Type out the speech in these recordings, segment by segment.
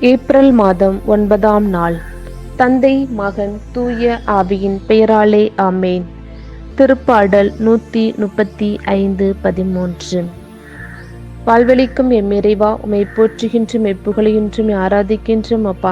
April மாதம் ஒன்பதாம் நாள். தந்தை மகன் தூய ஆவியின் பெயராலே ஆமேன். திருப்பாடல் நூற்றி முப்பத்தி ஐந்து பதிமூன்று. வாழ்வெளிக்கும் எம் இறைவா உமை போற்றுகின்றும் எப்புகழுகின்றும் ஆராதிக்கின்றும் அப்பா.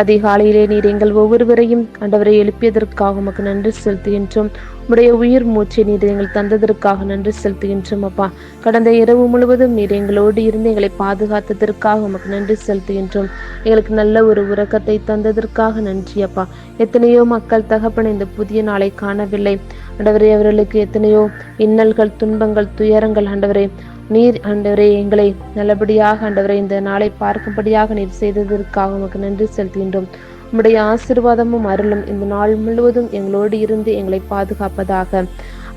அதிகாலையிலே நீர் எங்கள் ஒவ்வொருவரையும் ஆண்டவரை எழுப்பியதற்காக உமக்கு நன்றி செலுத்துகின்றோம். உடைய உயிர் மூச்சை நீர் எங்கள் தந்ததற்காக நன்றி செலுத்துகின்றோம் அப்பா. கடந்த இரவு முழுவதும் நீர் எங்களோடு இருந்து எங்களை பாதுகாத்ததற்காக உமக்கு நன்றி செலுத்துகின்றோம். எங்களுக்கு நல்ல ஒரு உறக்கத்தை தந்ததற்காக நன்றி அப்பா. எத்தனையோ மக்கள் தகப்பன இந்த புதிய நாளை காணவில்லை. ஆண்டவரே அவர்களுக்கு எத்தனையோ இன்னல்கள் துன்பங்கள் துயரங்கள் ஆண்டவரே. நீர் ஆண்டவரே எங்களை நல்லபடியாக ஆண்டவரை இந்த நாளை பார்க்கும்படியாக நீர் செய்ததற்காக உமக்கு நன்றி செலுத்துகின்றோம். உம்முடைய ஆசிர்வாதமும் அருளும் இந்த நாள் முழுவதும் எங்களோடு இருந்து எங்களை பாதுகாப்பதாக.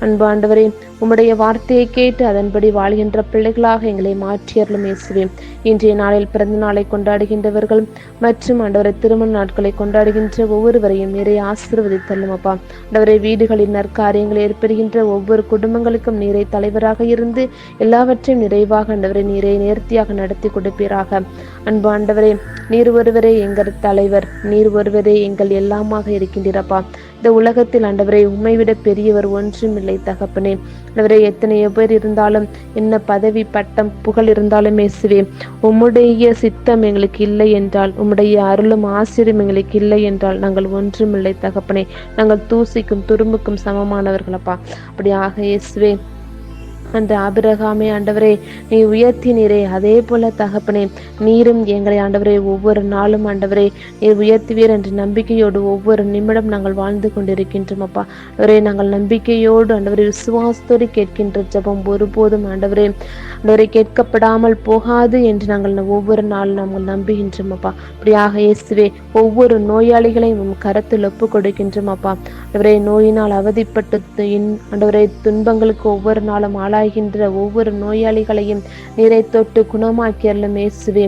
அன்பாண்டவரே உம்முடைய வார்த்தையை கேட்டு அதன்படி வாழ்கின்ற பிள்ளைகளாக எங்களை மாற்றியர்களும் இயேசுவே. இன்றைய நாளில் பிறந்த நாளை கொண்டாடுகின்றவர்கள் மற்றும் ஆண்டவரை திருமண நாட்களை கொண்டாடுகின்ற ஒவ்வொருவரையும் நிறைய ஆசீர்வதித்தள்ளும் அப்பா. ஆண்டவரை வீடுகளின் நற்காரியங்கள் ஏற்படுகின்ற ஒவ்வொரு குடும்பங்களுக்கும் நீரை தலைவராக இருந்து எல்லாவற்றையும் நிறைவாக ஆண்டவரை நீரை நேர்த்தியாக நடத்தி கொடுப்பீராக. அன்பு ஆண்டவரே நீர் ஒருவரே எங்கள் தலைவர் நீர் ஒருவரே எங்கள் எல்லாமாக இருக்கின்றீரப்பா இந்த உலகத்தில் ஆண்டவரை உண்மை விட பெரியவர் ஒன்றும் இல்லை தகப்பனே. ஆண்டவரே எத்தனையோ பேர் இருந்தாலும் என்ன பதவி பட்டம் புகழ் இருந்தாலும் இயேசுவே உம்முடைய சித்தம் எங்களுக்கு இல்லை என்றால் உம்முடைய அருளும் ஆசிரியம் எங்களுக்கு இல்லை என்றால் நாங்கள் ஒன்றுமில்லை தகப்பனே. நாங்கள் தூசிக்கும் துரும்புக்கும் சமமானவர்களப்பா. அப்படியாக இயேசுவே அந்த ஆபிரகாமே ஆண்டவரே நீ உயர்த்தினீரே. அதே போல தகப்பனே நீரும் எங்களை ஆண்டவரே ஒவ்வொரு நாளும் ஆண்டவரே நீர் உயர்த்துவீர் என்ற நம்பிக்கையோடு ஒவ்வொரு நிமிடம் நாங்கள் வாழ்ந்து கொண்டிருக்கின்றோம் அப்பா. அவரே நாங்கள் நம்பிக்கையோடு ஆண்டவரை விசுவாசத்தோடு கேட்கின்ற ஜபம் ஒருபோதும் ஆண்டவரே ஆண்டவரை கேட்கப்படாமல் போகாது என்று நாங்கள் ஒவ்வொரு நாளும் நாங்கள் நம்புகின்றோம் அப்பா. இப்படியாக இயேசுவே ஒவ்வொரு நோயாளிகளையும் உம் கரத்தில் ஒப்பு கொடுக்கின்றோம் அப்பா. ஆண்டவரே நோயினால் அவதிப்பட்டு ஆண்டவரே துன்பங்களுக்கு ஒவ்வொரு நாளும் ஆளாகின்ற ஒவ்வொரு நோயாளிகளையும் நீரை தொட்டு குணமாக்கி அருளும் இயேசுவே.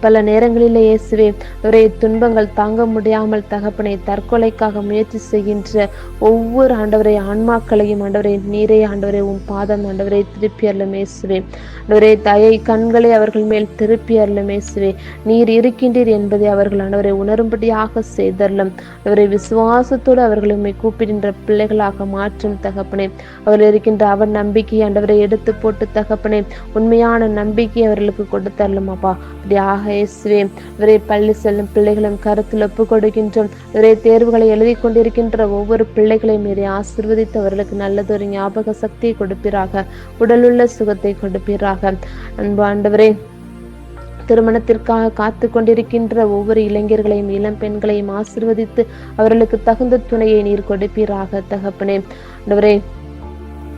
பல நேரங்களிலே இயேசுவே ஒரே துன்பங்கள் தாங்க முடியாமல் தகப்பனை தற்கொலைக்காக முயற்சி செய்கின்ற ஒவ்வொரு ஆண்டவரை ஆன்மாக்களையும் ஆண்டவரை நீரே ஆண்டவரை உன் பாதம் ஆண்டவரை திருப்பி அருளும் இயேசுவே. ஆண்டவரே தயை கண்களை அவர்கள் மேல் திருப்பி அருளும் இயேசுவே. நீர் இருக்கின்றீர் என்பதை அவர்கள் ஆண்டவரை உணரும்படியாக செய்தரலும் அவரை விசுவாசத்தோடு அவர்கள் உண்மை கூப்பிடுகின்ற பிள்ளைகளாக மாற்றும் தகப்பனே. அவர்கள் இருக்கின்ற அவர் நம்பிக்கை ஆண்டவரை எடுத்து போட்டு தகப்பனே உண்மையான நம்பிக்கை அவர்களுக்கு கொடுத்தரலும் அப்பா. அப்படியாக இயேசுவே இவரை பள்ளி செல்லும் பிள்ளைகளும் கருத்தில் ஒப்பு கொடுக்கின்றோம் இவரை தேர்வுகளை எழுதி கொண்டிருக்கின்ற ஒவ்வொரு பிள்ளைகளையும் இவரை ஆசிர்வதித்து அவர்களுக்கு நல்லதொரு ஞாபக சக்தியை கொடுப்பீராக உடலுள்ள சுகத்தை கொடுப்பீராக. அன்பு ஆண்டவரே திருமணத்திற்காக காத்து கொண்டிருக்கின்ற ஒவ்வொரு இளைஞர்களையும் இளம் பெண்களையும் ஆசிர்வதித்து அவர்களுக்கு தகுந்த துணையை நீர் கொடுப்பீராக தகப்பனே. ஆண்டவரே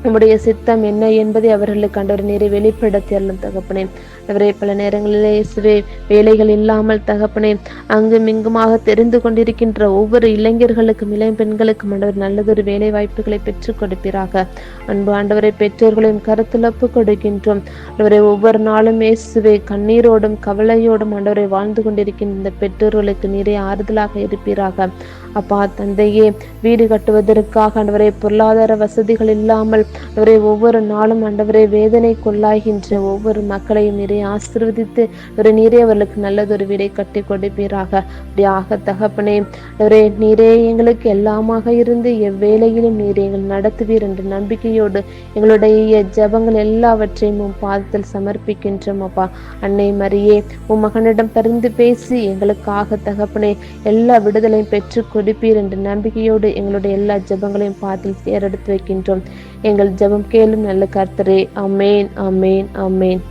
நம்முடைய சித்தம் என்ன என்பதை அவர்களுக்கு ஆண்டவர் நீரை வெளிப்படுத்தி அருளும் தகப்பனே. அவரே பல நேரங்களிலே இயேசுவே வேலைகள் இல்லாமல் தகப்பனே அங்கும் இங்குமாக தெரிந்து கொண்டிருக்கின்ற ஒவ்வொரு இளைஞர்களுக்கும் இளம் பெண்களுக்கும் ஆண்டவர் நல்லதொரு வேலை வாய்ப்புகளை பெற்றுக் கொடுப்பீராக. அன்பு ஆண்டவரை பெற்றோர்களையும் கருத்துழப்பு கொடுக்கின்றோம். அவரை ஒவ்வொரு நாளும் இயேசுவே கண்ணீரோடும் கவலையோடும் ஆண்டவரை வாழ்ந்து கொண்டிருக்கின்ற இந்த பெற்றோர்களுக்கு நிறைய ஆறுதலாக இருப்பீராக. அப்பா தந்தையே வீடு கட்டுவதற்காக ஆண்டவரை பொருளாதார வசதிகள் இல்லாமல் அவரை ஒவ்வொரு நாளும் ஆண்டவரை வேதனை கொள்ளாகின்ற ஒவ்வொரு மக்களையும் நிறைய ஆசிர்வதித்து ஒரு நீரே அவர்களுக்கு நல்லதொரு வீடை கட்டி கொடுப்பீராக. அப்படியாக தகப்பனே அவரே நீரே எங்களுக்கு எல்லாமாக இருந்து எவ்வேளையிலும் நீரே எங்கள் நடத்துவீர் என்ற நம்பிக்கையோடு எங்களுடைய ஜபங்கள் எல்லாவற்றையும் உன் பாதத்தில் சமர்ப்பிக்கின்றோம் அப்பா. அன்னை மரியே உன் மகனிடம் பரிந்து பேசி எங்களுக்காக தகப்பனே எல்லா விடுதலையும் பெற்றுக்கொண்டு கொடுப்பீர் என்ற நம்பிக்கையோடு எங்களுடைய எல்லா ஜபங்களையும் பார்த்து தேரெடுத்து வைக்கின்றோம். எங்கள் ஜெபம் கேளும் நல்ல கர்த்தரே. அமேன் அமேன் அமேன்